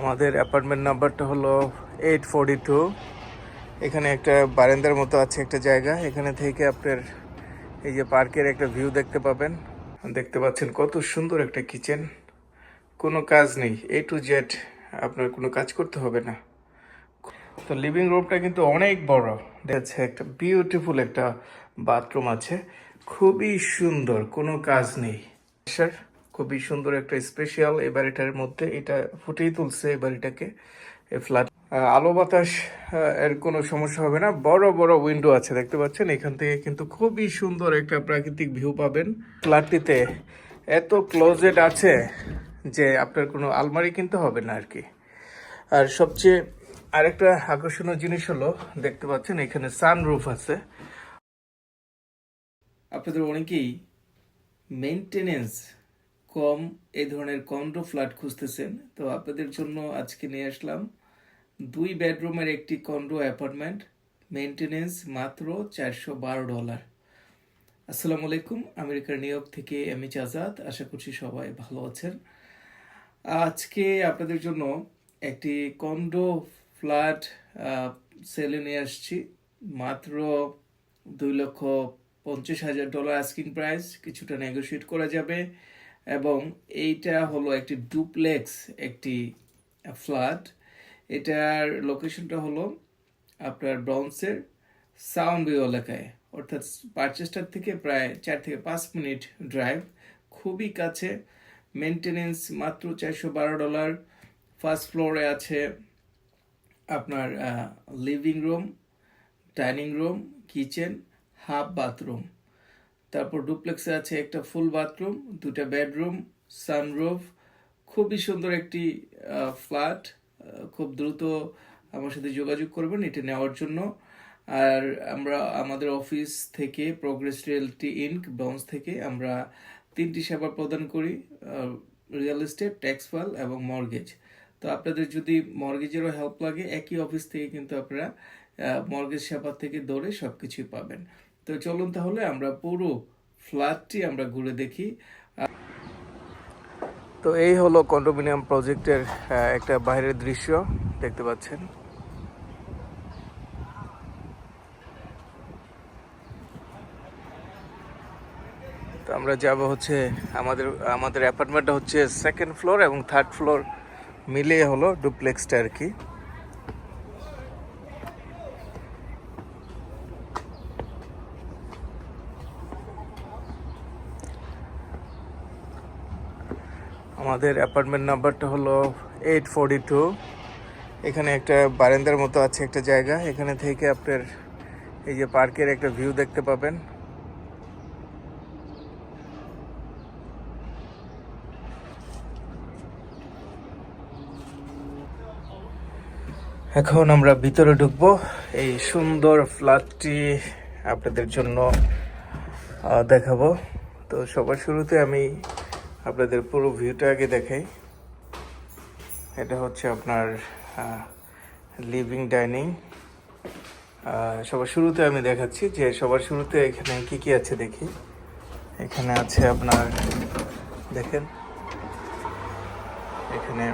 আমাদের অ্যাপার্টমেন্ট নাম্বারটা হলো এইট টু এখানে একটা বারান্দার মতো আছে একটা জায়গা। এখানে থেকে আপনার এই যে পার্কের একটা ভিউ দেখতে পাবেন। দেখতে পাচ্ছেন কত সুন্দর একটা কিচেন কোনো কাজ নেই। এ টু জেড আপনার কোনো কাজ করতে হবে না। তো লিভিং রুমটা কিন্তু অনেক বড়। দেখছে একটা বিউটিফুল একটা বাথরুম আছে। খুবই সুন্দর। কোনো কাজ নেই। স্যার খুবই সুন্দর একটা স্পেশাল এই বাড়িটার মধ্যে এটা ফুটেই তুলছে বাড়িটাকে এই ফ্ল্যাট আলো বাতাস এর কোনো সমস্যা হবে না। বড় বড় উইন্ডো আছে, দেখতে পাচ্ছেন? এখান থেকে কিন্তু খুবই সুন্দর একটা প্রাকৃতিক ভিউ পাবেন। ফ্ল্যাটটিতে এত ক্লোজেড আছে যে আপনার কোনো আলমারি কিনতে হবে না আর কি আর সবচেয়ে আরেকটা আকর্ষণীয় জিনিস হলো, দেখতে পাচ্ছেন এখানে সানরুফ আছে। আপনাদের অনেকেই মেনটেনেন্স কম এই ধরনের কন্ডো ফ্ল্যাট খুঁজতেছেন। তো আপনাদের জন্য আজকে নিয়ে আসলাম দুই বেডরুমের একটি কন্ডো অ্যাপার্টমেন্ট মেনটেনেন্স মাত্র চারশো বারো ডলার। আসসালামু আলাইকুম, আমেরিকার নিউ ইয়র্ক থেকে আমি আজাদ আশা করছি সবাই ভালো আছেন। আজকে আপনাদের জন্য একটি কন্ডো ফ্ল্যাট সেলে নিয়ে আসছি, মাত্র দুই লক্ষ পঞ্চাশ হাজার ডলার আস্কিং প্রাইস, কিছুটা নেগোশিয়েট করা যাবে। এবং এইটা হলো একটি ডুপ্লেক্স, একটি ফ্ল্যাট। এটার লোকেশনটা হলো আপনার ব্রাউন্সের সাউন্ড ভিউ এলাকায়। অর্থাৎ পার্চেস্টার থেকে প্রায় চার থেকে পাঁচ মিনিট ড্রাইভ খুবই কাছে। মেনটেনেন্স মাত্র চারশো বারো ডলার। ফার্স্ট ফ্লোরে আছে আপনার living room dining room kitchen half bathroom তারপর ডুপ্লেক্সে আছে একটা ফুল বাথরুম, দুটা বেডরুম, সানরুফ, খুবই সুন্দর একটি ফ্ল্যাট খুব দ্রুত আমার সাথে যোগাযোগ করবেন এটা নেওয়ার জন্য। আর আমরা, আমাদের অফিস থেকে প্রোগ্রেস রিয়েলটি ইনক ব্রাউন্স থেকে আমরা তিনটি সেবা প্রদান করি রিয়েল এস্টেট ট্যাক্স ফাইল এবং মর্গেজ তো আপনাদের যদি মর্গেজেরও হেল্প লাগে, একই অফিস থেকে কিন্তু আপনারা মর্গেজ সেবা থেকে দৌড়ে সব কিছুই পাবেন। তো চলুন তাহলে আমরা পুরো ফ্ল্যাটটি আমরা ঘুরে দেখি। তো এই হলো কন্ডোমিনিয়াম প্রজেক্টের একটা বাইরের দৃশ্য, দেখতে পাচ্ছেন। তো আমরা যাব হচ্ছে আমাদের আমাদের অ্যাপার্টমেন্টটা হচ্ছে সেকেন্ড ফ্লোর এবং থার্ড ফ্লোর মিলিয়ে হলো ডুপ্লেক্সটা আর কি। আমাদের অ্যাপার্টমেন্ট নাম্বারটা হলো এইট ফোরটি টু। এখানে একটা বারেন্দার মতো আছে একটা জায়গা। এখানে থেকে আপনার এই যে পার্কের একটা ভিউ দেখতে পাবেন। এখন আমরা ভিতরে ঢুকবো। এই সুন্দর ফ্ল্যাটটি আপনাদের জন্য দেখাবো। তো সবার শুরুতে আমি আপনাদের পুরো ভিউটা আগে দেখাই। এটা হচ্ছে আপনার লিভিং ডাইনিং সবার শুরুতে আমি দেখাচ্ছি যে সবার শুরুতে এখানে কি কি আছে দেখি। এখানে আছে আপনার, দেখেন। এখানে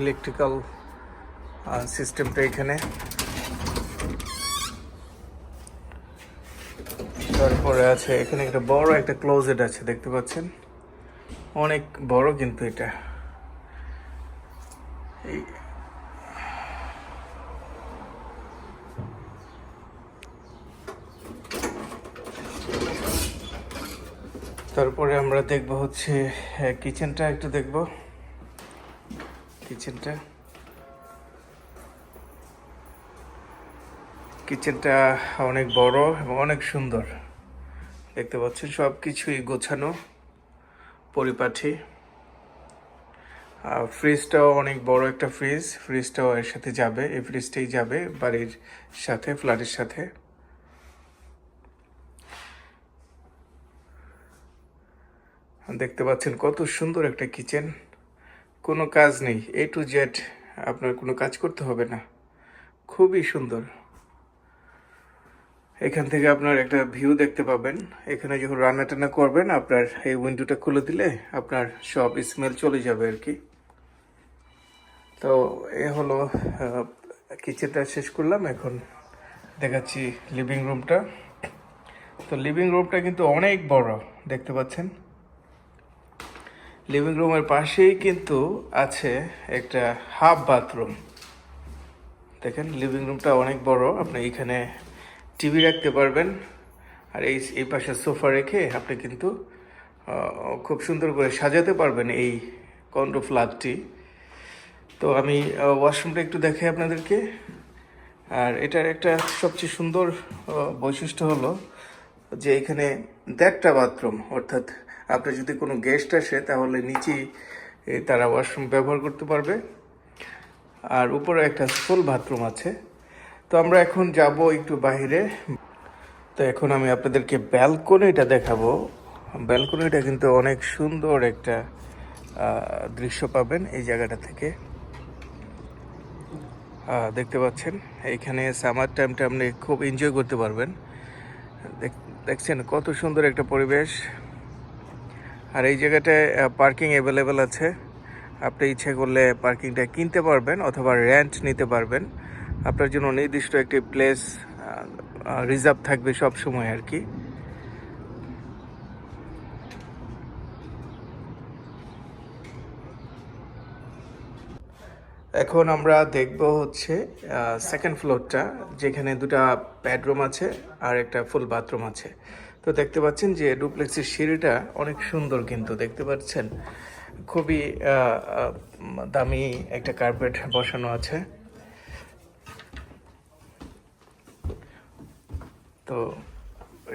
ইলেকট্রিক্যাল সিস্টেমটা এখানে। তারপরে আছে এখানে একটা বড় একটা ক্লোজেট আছে, দেখতে পাচ্ছেন? অনেক বড় কিন্তু এটা। এই তারপরে আমরা দেখব হচ্ছে কিচেনটা একটু দেখব। কিচেনটা কিচেনটা অনেক বড় এবং অনেক সুন্দর। দেখতে পাচ্ছেন সব কিছুই গোছানো। পরিপাটি আর ফ্রিজটাও অনেক বড় একটা ফ্রিজ ফ্রিজটাও এর সাথে যাবে, এই ফ্রিজটাই যাবে বাড়ির সাথে ফ্ল্যাটের সাথে। দেখতে পাচ্ছেন কত সুন্দর একটা কিচেন কোনো কাজ নেই এ টু জেড আপনার কোনো কাজ করতে হবে না। খুবই সুন্দর। এখান থেকে আপনার একটা ভিউ দেখতে পাবেন। এখানে যখন রান্না টান্না করবেন, আপনার এই উইন্ডোটা খুলে দিলে আপনার সব স্মেল চলে যাবে আর কি। তো এ হলো কিচেনটা শেষ করলাম। এখন দেখাচ্ছি লিভিং রুমটা তো লিভিং রুমটা কিন্তু অনেক বড়, দেখতে পাচ্ছেন? লিভিং রুমের পাশেই কিন্তু আছে একটা হাফ বাথরুম দেখেন লিভিং রুমটা অনেক বড়। আপনি এখানে টিভি রাখতে পারবেন। আর এই এই পাশে সোফা রেখে আপনি কিন্তু খুব সুন্দর করে সাজাতে পারবেন এই কন্ডো ফ্ল্যাটটি। তো আমি ওয়াশরুমটা একটু দেখাই আপনাদেরকে। আর এটার একটা সবচেয়ে সুন্দর বৈশিষ্ট্য হলো যে এখানে দেড়টা বাথরুম, অর্থাৎ আপনার যদি কোনো গেস্ট আসে তাহলে নিচেই তারা ওয়াশরুম ব্যবহার করতে পারবে। আর উপরে একটা ফুল বাথরুম আছে। তো আমরা এখন যাব একটু বাইরে তো এখন আমি আপনাদেরকে ব্যালকনিটা দেখাবো। ব্যালকনিটা কিন্তু অনেক সুন্দর একটা দৃশ্য পাবেন এই জায়গাটা থেকে। দেখতে পাচ্ছেন? এইখানে সামার টাইমটা আপনি খুব এনজয় করতে পারবেন। দেখ- দেখছেন কত সুন্দর একটা পরিবেশ। আর এই জায়গাটায় পার্কিং অ্যাভেলেবেল আছে। আপনি ইচ্ছে করলে পার্কিংটা কিনতে পারবেন অথবা রেন্ট নিতে পারবেন। আপনার জন্য নির্দিষ্ট একটি প্লেস রিজার্ভ থাকবে সব সময় আর কি। এখন আমরা দেখব হচ্ছে সেকেন্ড ফ্লোরটা যেখানে দুটা বেডরুম আছে আর একটা ফুল বাথরুম আছে। তো দেখতে পাচ্ছেন যে ডুপ্লেক্সের সিঁড়িটা অনেক সুন্দর কিন্তু, দেখতে পাচ্ছেন? খুবই দামি একটা কার্পেট বসানো আছে। তো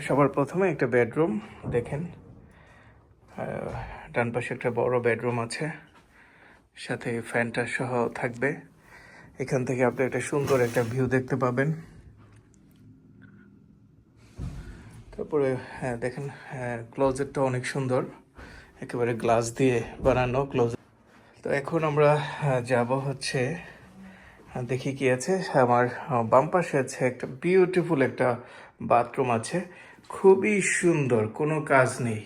সবার প্রথমে একটা বেডরুম দেখেন। ডান পাশে একটা বড় বেডরুম আছে, সাথে ফ্যানটা সহ থাকবে। এখান থেকে আপনি একটা সুন্দর একটা ভিউ দেখতে পাবেন। তারপরে হ্যাঁ দেখেন ক্লোজেটটা অনেক সুন্দর। একেবারে গ্লাস দিয়ে বানানো ক্লোজেট তো এখন আমরা যাব হচ্ছে দেখি কি আছে। আমার বাম পাশে আছে একটা বিউটিফুল একটা বাথরুম আছে। খুবই সুন্দর, কোনো কাজ নেই।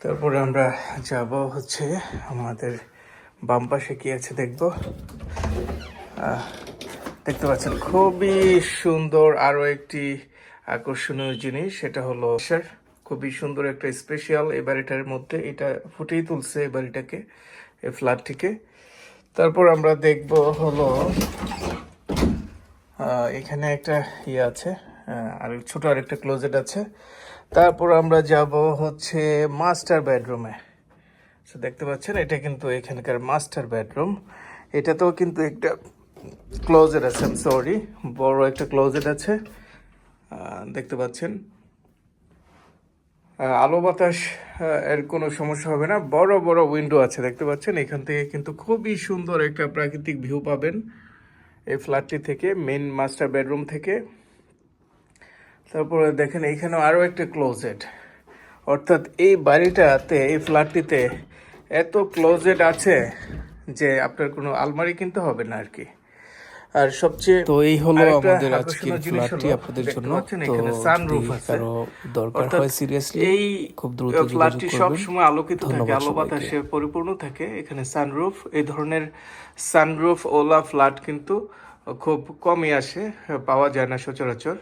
তারপরে আমরা যাব হচ্ছে আমাদের বাম পাশে কি আছে দেখব? দেখতে পাচ্ছেন, খুবই সুন্দর আরও একটি আকর্ষণীয় জিনিস, সেটা হলো খুবই সুন্দর একটা স্পেশাল এই বাড়িটার মধ্যে এটা ফুটেই তুলছে এই বাড়িটাকে এই ফ্ল্যাটটিকে তারপর আমরা দেখব হলো এখানে একটা ইয়ে আছে আর ছোট আরেকটা ক্লোজেট আছে। তারপর আমরা যাব হচ্ছে মাস্টার বেডরুমে দেখতে পাচ্ছেন, এটা কিন্তু এখানকার মাস্টার বেডরুম এটাতেও কিন্তু একটা ক্লোজেট আছে সরি বড় একটা ক্লোজেট আছে। দেখতে পাচ্ছেন। আলো বাতাস এর কোনো সমস্যা হবে না। বড় বড় উইন্ডো আছে, দেখতে পাচ্ছেন? এখান থেকে কিন্তু খুবই সুন্দর একটা প্রাকৃতিক ভিউ পাবেন এই ফ্ল্যাটটি থেকে মেন মাস্টার বেডরুম থেকে। তারপরে দেখেন এইখানেও আরও একটা ক্লোজেট অর্থাৎ এই বাড়িটাতে, এই ফ্ল্যাটটিতে এত ক্লোজেট আছে যে আপনার কোনো আলমারি কিনতে হবে না আর কি। আর সবচেয়ে তো এই হলো আমাদের আজকের ফ্ল্যাটটি আপনাদের জন্য। তো সানরুফ আছে। দরকার হয় সিরিয়াসলি এই খুব দ্রুত ফ্ল্যাটটি সব সময় আলোকিত থাকে আলো বাতাসে পরিপূর্ণ থাকে। এখানে সানরুফ এই ধরনের সানরুফ ওলা ফ্ল্যাট কিন্তু খুব কমই আসে পাওয়া যায় না সচরাচর।